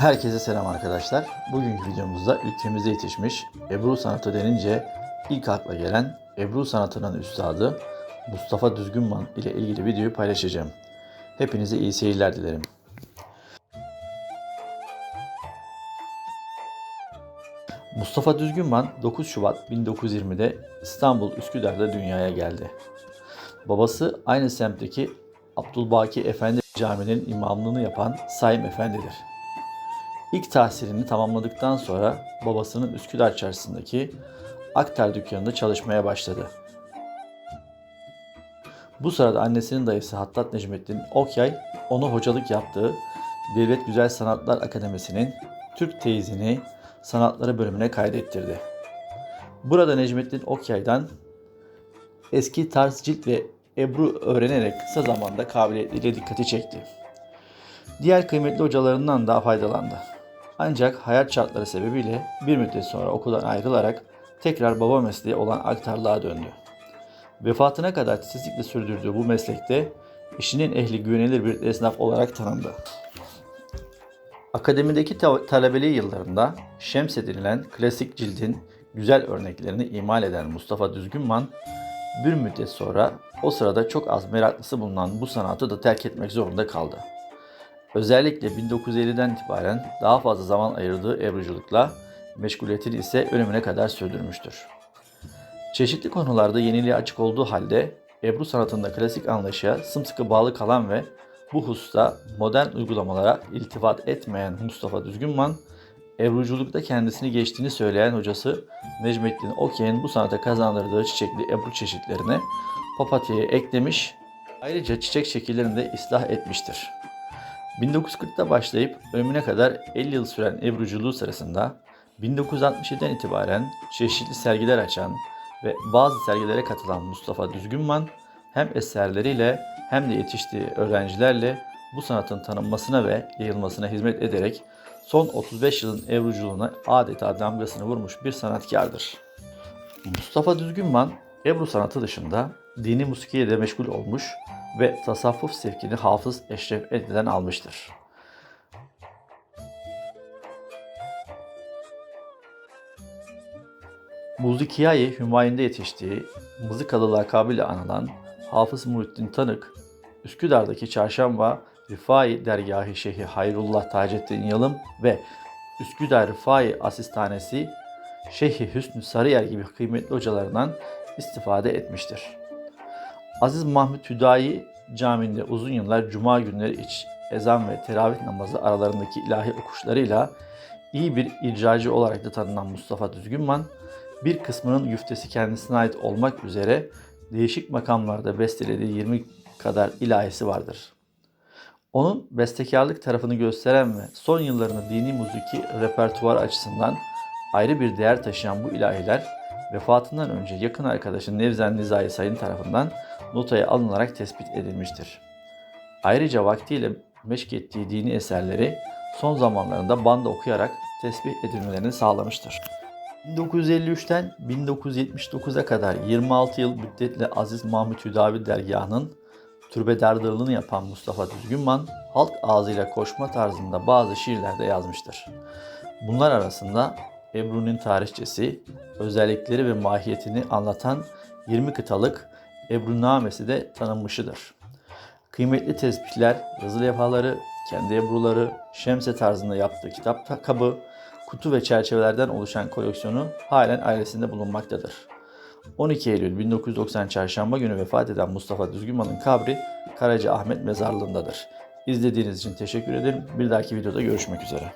Herkese selam arkadaşlar. Bugünkü videomuzda ülkemizde yetişmiş Ebru sanatı denince ilk akla gelen Ebru sanatının üstadı Mustafa Düzgünman ile ilgili videoyu paylaşacağım. Hepinize iyi seyirler dilerim. Mustafa Düzgünman 9 Şubat 1920'de İstanbul Üsküdar'da dünyaya geldi. Babası aynı semtteki Abdülbaki Efendi Camii'nin imamlığını yapan Saim Efendi'dir. İlk tahsilini tamamladıktan sonra babasının Üsküdar çarşısındaki Aktar dükkanında çalışmaya başladı. Bu sırada annesinin dayısı Hattat Necmettin Okyay onu hocalık yaptığı Devlet Güzel Sanatlar Akademisi'nin Türk teyzini sanatları bölümüne kaydettirdi. Burada Necmettin Okyay'dan eski tarz cilt ve ebru öğrenerek kısa zamanda kabiliyetiyle dikkati çekti. Diğer kıymetli hocalarından daha faydalandı. Ancak hayat şartları sebebiyle bir müddet sonra okuldan ayrılarak tekrar baba mesleği olan aktarlığa döndü. Vefatına kadar titizlikle sürdürdüğü bu meslekte işinin ehli güvenilir bir esnaf olarak tanındı. Akademideki ta- talebeliği yıllarında Şems denilen klasik cildin güzel örneklerini imal eden Mustafa Düzgünman bir müddet sonra o sırada çok az meraklısı bulunan bu sanatı da terk etmek zorunda kaldı. Özellikle 1950'den itibaren daha fazla zaman ayırdığı ebruculukla meşguliyetini ise ölümüne kadar sürdürmüştür. Çeşitli konularda yeniliğe açık olduğu halde Ebru sanatında klasik anlayışa sımsıkı bağlı kalan ve bu hususta modern uygulamalara iltifat etmeyen Mustafa Düzgünman, Ebruculukta kendisini geçtiğini söyleyen hocası Necmettin Okyay'ın bu sanata kazandırdığı çiçekli ebru çeşitlerine papatyayı eklemiş, ayrıca çiçek şekillerini de ıslah etmiştir. 1940'ta başlayıp ölümüne kadar 50 yıl süren ebruculuğu sırasında 1967'den itibaren çeşitli sergiler açan ve bazı sergilere katılan Mustafa Düzgünman hem eserleriyle hem de yetiştiği öğrencilerle bu sanatın tanınmasına ve yayılmasına hizmet ederek son 35 yılın ebruculuğuna adeta damgasını vurmuş bir sanatkardır. Mustafa Düzgünman Ebru sanatı dışında dini musikiye de meşgul olmuş ve tasavvuf sevkini Hafız Eşref Edli'den almıştır. Muzikiyayı Hümayun'da yetiştiği Mızıkalı lakabıyla anılan Hafız Muhittin Tanık, Üsküdar'daki Çarşamba Rifai Dergahı Şeyhi Hayrullah Taceddin Yalım ve Üsküdar Rifai Asistanesi Şeyhi Hüsnü Sarıyer gibi kıymetli hocalarından istifade etmiştir. Aziz Mahmut Hüdayi Camii'nde uzun yıllar cuma günleri iç ezan ve teravih namazı aralarındaki ilahi okuşlarıyla iyi bir icracı olarak da tanınan Mustafa Düzgünman, bir kısmının güftesi kendisine ait olmak üzere değişik makamlarda bestelediği 20 kadar ilahisi vardır. Onun bestekarlık tarafını gösteren ve son yıllarını dini müziki repertuar açısından ayrı bir değer taşıyan bu ilahiler vefatından önce yakın arkadaşı Nevzen Nizai Sayın tarafından notaya alınarak tespit edilmiştir. Ayrıca vaktiyle meşk ettiği dini eserleri son zamanlarında banda okuyarak tesbih edilmelerini sağlamıştır. 1953'ten 1979'a kadar 26 yıl müddetle Aziz Mahmut Hüdavi dergahının türbedarlığını yapan Mustafa Düzgünman, halk ağzıyla koşma tarzında bazı şiirler de yazmıştır. Bunlar arasında Ebru'nun tarihçesi, özellikleri ve mahiyetini anlatan 20 kıtalık Ebru Namesi de tanınmışıdır. Kıymetli tesbihler, yazı levhaları, kendi ebruları, şemse tarzında yaptığı kitap kabı, kutu ve çerçevelerden oluşan koleksiyonu halen ailesinde bulunmaktadır. 12 Eylül 1990 Çarşamba günü vefat eden Mustafa Düzgünman'ın kabri Karaca Ahmet Mezarlığı'ndadır. İzlediğiniz için teşekkür ederim. Bir dahaki videoda görüşmek üzere.